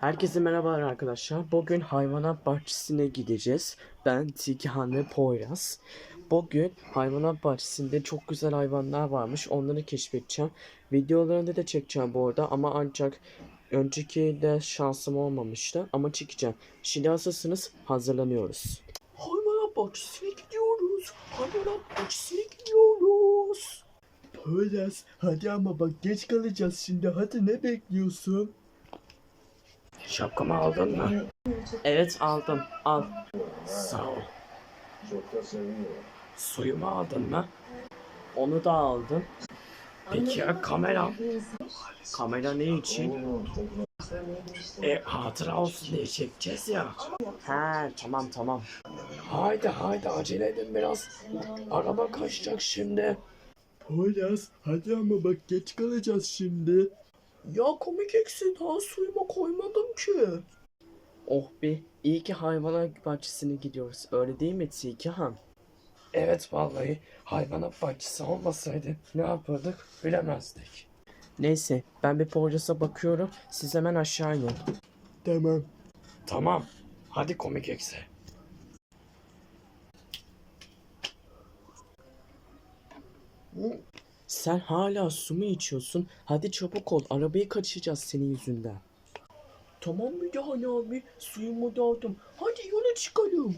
Herkese merhabalar arkadaşlar. Bugün hayvanat bahçesine gideceğiz. Ben Tikihan ve Poyraz. Bugün hayvanat bahçesinde çok güzel hayvanlar varmış. Onları keşfedeceğim. Videolarını da çekeceğim bu arada ama ancak önceki de şansım olmamıştı ama çekeceğim. Şimdi hazırsınız hazırlanıyoruz. Hayvanat bahçesine gidiyoruz. Hayvanat bahçesine gidiyoruz. Poyraz hadi ama bak geç kalacağız şimdi hadi ne bekliyorsun? Şapkamı aldın mı? Evet aldım. Al. Sağ ol. Suyumu aldın mı? Onu da aldım. Peki ya kamera? Kamera ne için? E hatıra olsun diye çekeceğiz ya. He tamam tamam. Haydi haydi acele edin biraz. Araba kaçacak şimdi. Poyraz hadi ama bak geç kalacağız şimdi. Ya komik eksi daha suyuma koymadım ki. Oh be iyi ki hayvanat bahçesine gidiyoruz. Öyle değil mi Tilkihan? Evet vallahi hayvanat bahçesi olmasaydı ne yapardık bilemezdik. Neyse ben bir Poyraz'a bakıyorum. Siz hemen aşağı inin. Tamam. Tamam. Hadi komik eksi. Sen hala su mu içiyorsun? Hadi çabuk ol. Arabayı kaçıracağız senin yüzünden. Tamam Müdahale abi. Suyumu da aldım. Hadi yola çıkalım.